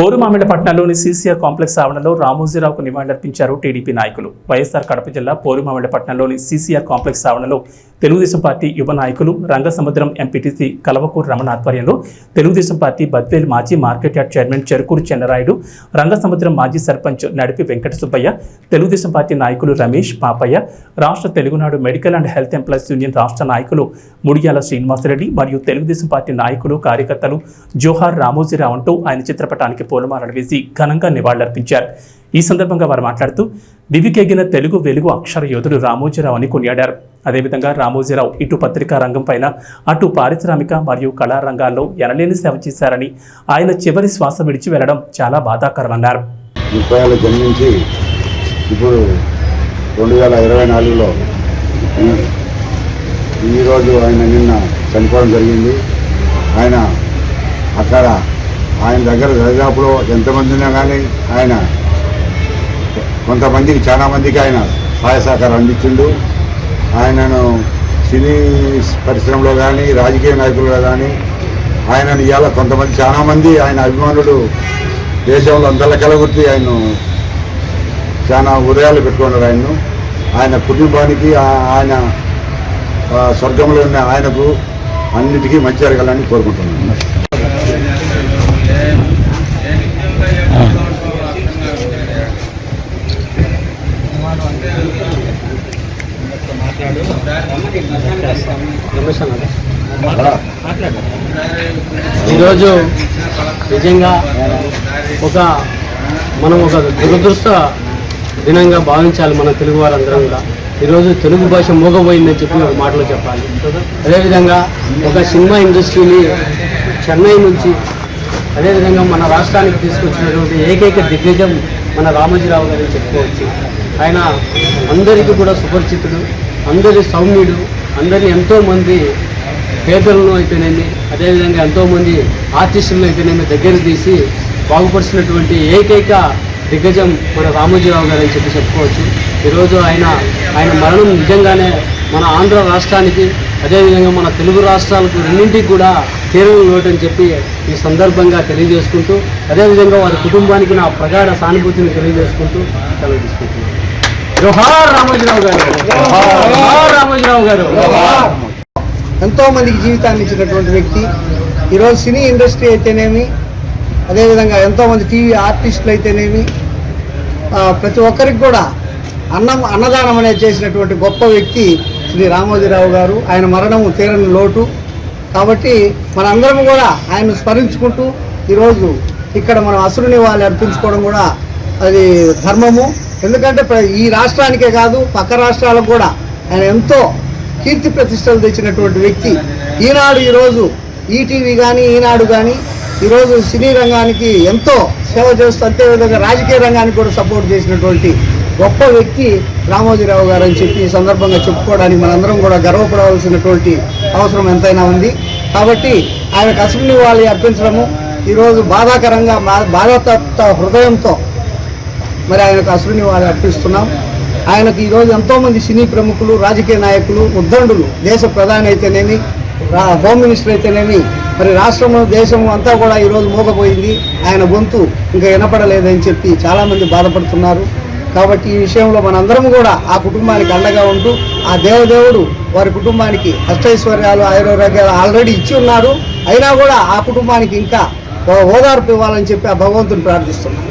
పోరుమామిళ్ళపట్నంలోని CCR complex ఆవరణలో రామోజీరావుకు నివాళులర్పించారు TDP నాయకులు. వైఎస్ఆర్ కడప జిల్లా పోరుమామిళ్ళపట్నంలోని సీసీఆర్ కాంప్లెక్స్ ఆవరణలో తెలుగుదేశం పార్టీ యువ నాయకులు రంగసముద్రం ఎంపీటీసీ కలవకూరు రమణ ఆధ్వర్యంలో తెలుగుదేశం పార్టీ బద్వేల్ మాజీ market yard chairman Cherukuru Chennarayudu Rangasamudram మాజీ సర్పంచ్ నడిపి వెంకట సుబ్బయ్య తెలుగుదేశం పార్టీ నాయకులు రమేష్ పాపయ్య రాష్ట్ర Telugunadu medical and health employees union రాష్ట్ర నాయకులు ముడియాల శ్రీనివాసరెడ్డి మరియు తెలుగుదేశం పార్టీ నాయకులు కార్యకర్తలు జోహార్ రామోజీరావు అంటూ ఆయన చిత్రపటానికి పూలమాలలు వేసి ఘనంగా నివాళులర్పించారు. ఈ సందర్భంగా వారు మాట్లాడుతూ దివికెగిన తెలుగు వెలుగు అక్షర యోధుడు రామోజీరావు అని కొనియాడారు. అదేవిధంగా రామోజీరావు ఇటు పత్రికా రంగం పైన అటు పారిశ్రామిక మరియు కళారంగాల్లో ఎనలేని సేవ చేశారని ఆయన చివరి శ్వాస విడిచి వెళ్ళడం చాలా బాధాకరమన్నారు. జన్మించి ఇప్పుడు రెండు వేల ఇరవై నాలుగులో ఈ- ఈరోజు ఆయన నిన్న చనిపోవడం జరిగింది. ఆయన అక్కడ ఆయన దగ్గర దరిదాపులో ఎంతమంది ఉన్నా కానీ ఆయన కొంతమందికి చాలామందికి ఆయన సహాయ సహకారం అందించిండు. ఆయనను సినీ పరిశ్రమలో కానీ రాజకీయ నాయకులుగా కానీ ఆయనను ఇవాళ కొంతమంది చాలా మంది ఆయన అభిమానులు దేశంలో అందరిలో కలగొట్టి ఆయన చాలా ఉదయాలు పెట్టుకున్నారు ఆయన్ను. ఆయన కుటుంబానికి ఆయన స్వర్గంలో ఉన్న ఆయనకు అన్నిటికీ మంచి జరగాలని కోరుకుంటున్నాను. ఈరోజు నిజంగా ఒక మనం ఒక దురదృష్ట దినంగా భావించాలి మన తెలుగు వారందరం కూడా. ఈరోజు తెలుగు భాష మూగపోయిందని చెప్పి ఒక మాటలు చెప్పాలి. అదేవిధంగా ఒక సినిమా ఇండస్ట్రీని చెన్నై నుంచి అదేవిధంగా మన రాష్ట్రానికి తీసుకొచ్చినటువంటి ఏకైక దిగ్గజం మన రామోజీరావు గారిని చెప్పుకోవచ్చు. ఆయన అందరికీ కూడా సుపరిచితుడు అందరి సౌమ్యుడు అందరిని ఎంతోమంది పేదలను అయితేనేమి అదేవిధంగా ఎంతోమంది ఆర్టిస్టులను అయితేనేమి దగ్గర తీసి బాగుపరిచినటువంటి ఏకైక దిగ్గజం మన రామోజీరావు గారు అని చెప్పి చెప్పుకోవచ్చు. ఈరోజు ఆయన ఆయన మరణం నిజంగానే మన ఆంధ్ర రాష్ట్రానికి అదేవిధంగా మన తెలుగు రాష్ట్రాలకు రెండింటికి కూడా తీరని లోటని చెప్పి ఈ సందర్భంగా తెలియజేసుకుంటూ అదేవిధంగా వారి కుటుంబానికి నా ప్రగాఢ సానుభూతిని తెలియజేసుకుంటూ సెలవు తీసుకుంటున్నాను. జోహార్ రామోజీరావు గారు. జోహార్ రామోజీరావు గారు. ఎంతో మందికి జీవితాన్ని ఇచ్చినటువంటి వ్యక్తి. ఈరోజు సినీ ఇండస్ట్రీ అయితేనేమి అదేవిధంగా ఎంతోమంది టీవీ ఆర్టిస్టులు అయితేనేమి ప్రతి ఒక్కరికి కూడా అన్నం అన్నదానం అనేది చేసినటువంటి గొప్ప వ్యక్తి శ్రీ రామోజీరావు గారు. ఆయన మరణము తీరని లోటు. కాబట్టి మనందరం కూడా ఆయన స్మరించుకుంటూ ఈరోజు ఇక్కడ మనం అసురుని వాళ్ళు అర్పించుకోవడం కూడా అది ధర్మము. ఎందుకంటే ప్ర- ఈ రాష్ట్రానికే కాదు పక్క రాష్ట్రాలకు కూడా ఆయన ఎంతో కీర్తి ప్రతిష్టలు తెచ్చినటువంటి వ్యక్తి. ఈనాడు ఈరోజు ఈటీవీ కానీ ఈనాడు కానీ ఈరోజు సినీ రంగానికి ఎంతో సేవ చేస్తూ అంతేవిధంగా రాజకీయ రంగానికి కూడా సపోర్ట్ చేసినటువంటి గొప్ప వ్యక్తి రామోజీరావు గారు అని చెప్పి ఈ సందర్భంగా చెప్పుకోవడానికి మనందరం కూడా గర్వపడవలసినటువంటి అవసరం ఎంతైనా ఉంది. కాబట్టి ఆయనకు అసెంబ్లీ వాళ్ళు అర్పించడము ఈరోజు బాధాకరంగా బా- హృదయంతో మరి ఆయనకు అసురుని వారు అర్పిస్తున్నాం. ఆయనకు ఈరోజు ఎంతోమంది సినీ ప్రముఖులు రాజకీయ నాయకులు ఉద్దండులు దేశ ప్రధాని అయితేనేమి రా- హోమ్ మినిస్టర్ అయితేనేమి మరి రాష్ట్రము దేశం అంతా కూడా ఈరోజు మోగపోయింది ఆయన గొంతు ఇంకా వినపడలేదని చెప్పి చాలామంది బాధపడుతున్నారు. కాబట్టి ఈ విషయంలో మనందరం కూడా ఆ కుటుంబానికి అండగా ఉంటూ ఆ దేవదేవుడు వారి కుటుంబానికి అష్టైశ్వర్యాలు ఆయుర్వేదాలు ఆల్రెడీ ఇచ్చి ఉన్నారు. అయినా కూడా ఆ కుటుంబానికి ఇంకా ఓదార్పు ఇవ్వాలని చెప్పి ఆ భగవంతుని ప్రార్థిస్తున్నాను